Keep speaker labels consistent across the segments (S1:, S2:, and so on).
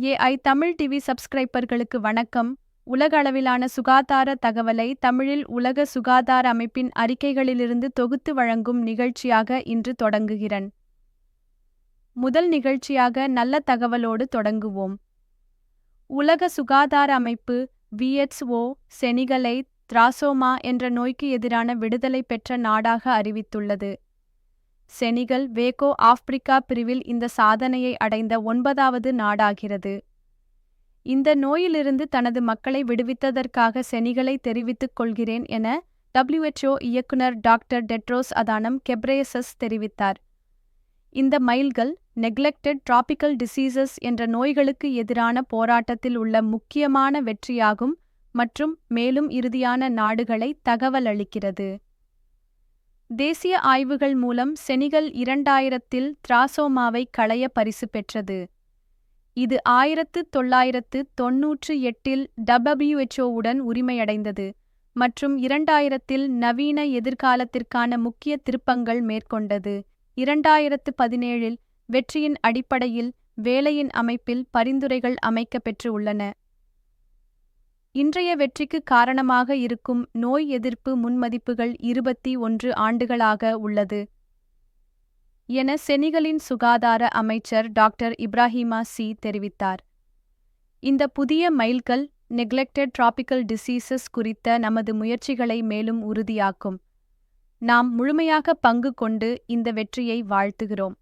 S1: AI Tamil TV சப்ஸ்கிரைபர்களுக்கு வணக்கம். உலக அளவிலான சுகாதார தகவலை தமிழில் உலக சுகாதார அமைப்பின் அறிக்கைகளிலிருந்து தொகுத்து வழங்கும் நிகழ்ச்சியாக இன்று தொடங்குகிறன். முதல் நிகழ்ச்சியாக நல்ல தகவலோடு தொடங்குவோம். உலக சுகாதார அமைப்பு விஎச்ஓ செனிகலை திராசோமா என்ற நோய்க்கு எதிரான விடுதலை பெற்ற நாடாக அறிவித்துள்ளது. செனிகல் வேகோ ஆப்பிரிக்கா பிரிவில் இந்த சாதனையை அடைந்த ஒன்பதாவது நாடாகிறது. இந்த நோயிலிருந்து தனது மக்களை விடுவித்ததற்காக செனிகளை தெரிவித்துக் கொள்கிறேன் என டபிள்யூஎச்ஓ இயக்குனர் டாக்டர் டெட்ரோஸ் அதானம் கெப்ரேசஸ் தெரிவித்தார். இந்த மைல்கள் நெக்லெக்டட் டிராபிக்கல் டிசீசஸ் என்ற நோய்களுக்கு எதிரான போராட்டத்தில் உள்ள முக்கியமான வெற்றியாகும் மற்றும் மேலும் இறுதியான நாடுகளை தகவல் அளிக்கிறது தேசிய ஆய்வுகள் மூலம் செனிகல் இரண்டாயிரத்தில் திராசோமாவை களைய பரிசு பெற்றது. இது ஆயிரத்து தொள்ளாயிரத்து தொன்னூற்று எட்டில் டபிள்யூஎச்ஓவுடன் உரிமையடைந்தது மற்றும் இரண்டாயிரத்தில் நவீன எதிர்காலத்திற்கான முக்கிய திருப்பங்கள் மேற்கொண்டது. இரண்டாயிரத்து பதினேழில் வெற்றியின் அடிப்படையில் வேலையின் அமைப்பில் பரிந்துரைகள் அமைக்கப்பெற்று உள்ளன. இன்றைய வெற்றிக்கு காரணமாக இருக்கும் நோய் எதிர்ப்பு முன்மதிப்புகள் இருபத்தி ஒன்று ஆண்டுகளாக உள்ளது. என செனிகளின் சுகாதார அமைச்சர் டாக்டர் இப்ராஹிமா சி தெரிவித்தார். இந்த புதிய மைல்கல் நெக்லெக்டட் டிராபிக்கல் டிசீசஸ் குறித்த நமது முயற்சிகளை மேலும் உறுதியாக்கும். நாம் முழுமையாக பங்கு கொண்டு இந்த வெற்றியை வாழ்த்துகிறோம்.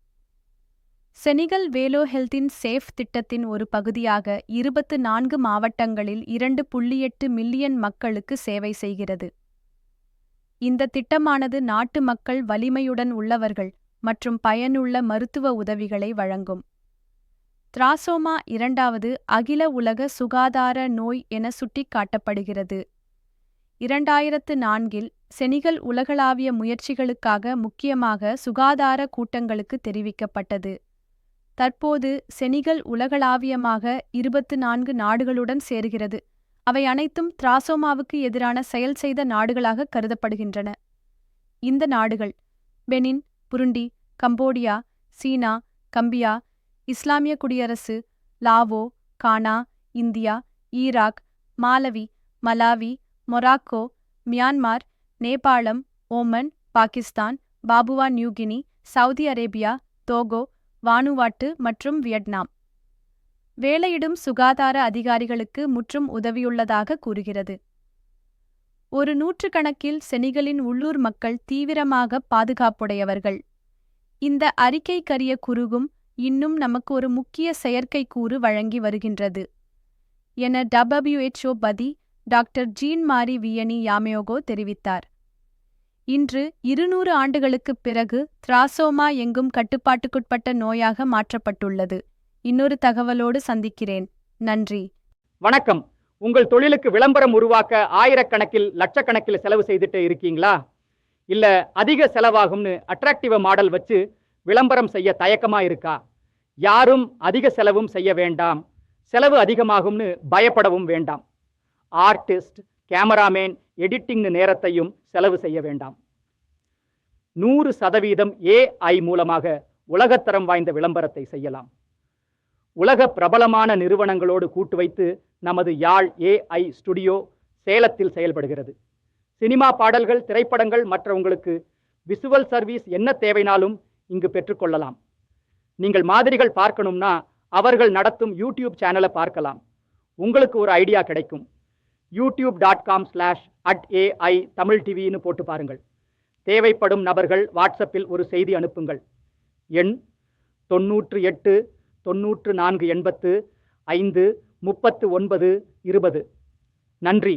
S1: செனிகல் வேலோ ஹெல்த்தின் சேஃப் திட்டத்தின் ஒரு பகுதியாக இருபத்து நான்கு மாவட்டங்களில் இரண்டு புள்ளி எட்டு மில்லியன் மக்களுக்கு சேவை செய்கிறது. இந்த திட்டமானது நாட்டு மக்கள் வலிமையுடன் உள்ளவர்கள் மற்றும் பயனுள்ள மருத்துவ உதவிகளை வழங்கும். திராசோமா இரண்டாவது அகில உலக சுகாதார நோய் என சுட்டிக்காட்டப்படுகிறது. இரண்டாயிரத்து நான்கில் செனிகள் உலகளாவிய முயற்சிகளுக்காக முக்கியமாக சுகாதார கூட்டங்களுக்கு தெரிவிக்கப்பட்டது. தற்போது செனிகல் உலகளாவியமாக இருபத்து நான்கு நாடுகளுடன் சேர்கிறது. அவை அனைத்தும் திராசோமாவுக்கு எதிரான செயல் செய்த நாடுகளாக கருதப்படுகின்றன. இந்த நாடுகள் பெனின் புருண்டி கம்போடியா சீனா கம்பியா இஸ்லாமிய குடியரசு Lao Ghana India Iraq Malawi Malawi Morocco Myanmar நேபாளம் Oman Pakistan Papua New Guinea Saudi Arabia Togo Vanuatu மற்றும் வியட்நாம். வேலையிடும் சுகாதார அதிகாரிகளுக்கு முற்றும் உதவியுள்ளதாக கூறுகிறது. ஒரு நூற்றுக்கணக்கில் செனிகளின் உள்ளூர் மக்கள் தீவிரமாக பாதுகாப்புடையவர்கள். இந்த அறிக்கை கரிய குறுகும் இன்னும் நமக்கு ஒரு முக்கிய செயற்கைக்கூறு வழங்கி வருகின்றது. என டபிள்யூஎச்ஓ பதி டாக்டர் ஜீன் மாரி வியனி யாமயோகோ தெரிவித்தார். இன்று இருநூறு ஆண்டுகளுக்குப் பிறகு திராசோமா எங்கும் கட்டுப்பாட்டுக்குட்பட்ட நோயாக மாற்றப்பட்டுள்ளது. இன்னொரு தகவலோடு சந்திக்கிறேன். நன்றி.
S2: வணக்கம். உங்கள் தொழிலுக்கு விளம்பரம் உருவாக்க ஆயிரக்கணக்கில் லட்சக்கணக்கில் செலவு செய்துட்டு இருக்கீங்களா? இல்ல அதிக செலவாகும்னு அட்ராக்டிவ் மாடல் வச்சு விளம்பரம் செய்ய தயக்கமா இருக்கா? யாரும் அதிக செலவும் செய்ய வேண்டாம். செலவு அதிகமாகும்னு பயப்படவும் வேண்டாம். ஆர்டிஸ்ட் கேமராமேன் எடிட்டிங் நேரத்தையும் செலவு செய்ய வேண்டாம். நூறு சதவீதம் ஏஐ மூலமாக உலகத்தரம் வாய்ந்த விளம்பரத்தை செய்யலாம். உலக பிரபலமான நிறுவனங்களோடு கூட்டு வைத்து நமது யாழ் ஏஐ ஸ்டுடியோ சேலத்தில் செயல்படுகிறது. சினிமா பாடல்கள் திரைப்படங்கள் மற்ற உங்களுக்கு விசுவல் சர்வீஸ் என்ன தேவைனாலும் இங்கு பெற்றுக்கொள்ளலாம் நீங்கள் மாதிரிகள் பார்க்கணும்னா அவர்கள் நடத்தும் யூடியூப் சேனலை பார்க்கலாம். உங்களுக்கு ஒரு ஐடியா கிடைக்கும். YouTube dot com slash at AI Tamil டிவின்னு போட்டு பாருங்கள். தேவைப்படும் நபர்கள் வாட்ஸ்அப்பில் ஒரு செய்தி அனுப்புங்கள். எண் தொண்ணூற்று எட்டு தொண்ணூற்று நான்கு எண்பத்து ஐந்து முப்பத்து ஒன்பது இருபது. நன்றி.